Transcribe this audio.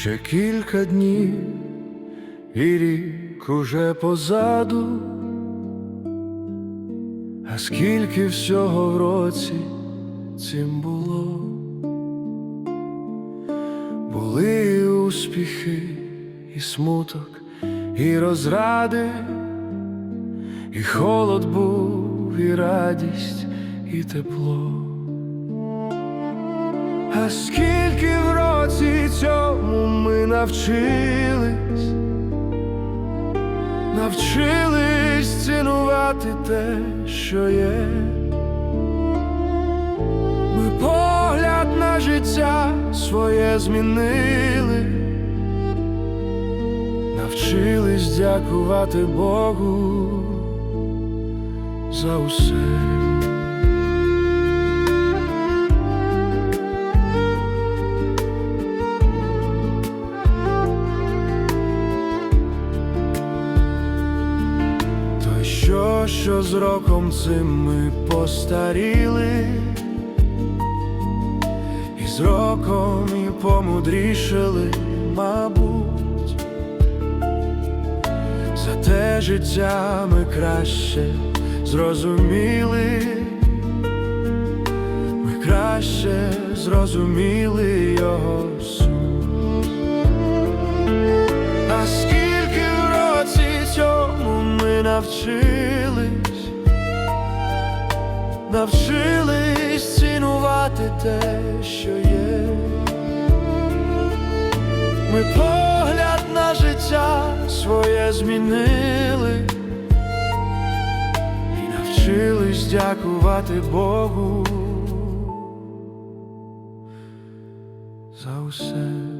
Ще кілька днів і рік уже позаду, а скільки всього в році цим було, були і успіхи, і смуток, і розради, і холод був, і радість, і тепло. А скільки навчились, навчились цінувати те, що є. Ми погляд на життя своє змінили, навчились дякувати Богу за усе. Що, з роком цим ми постаріли, і з роком і помудрішали, мабуть, за те життя ми краще зрозуміли, ми краще зрозуміли його навчились, навчились цінувати те, що є. Ми погляд на життя своє змінили і навчились дякувати Богу за усе.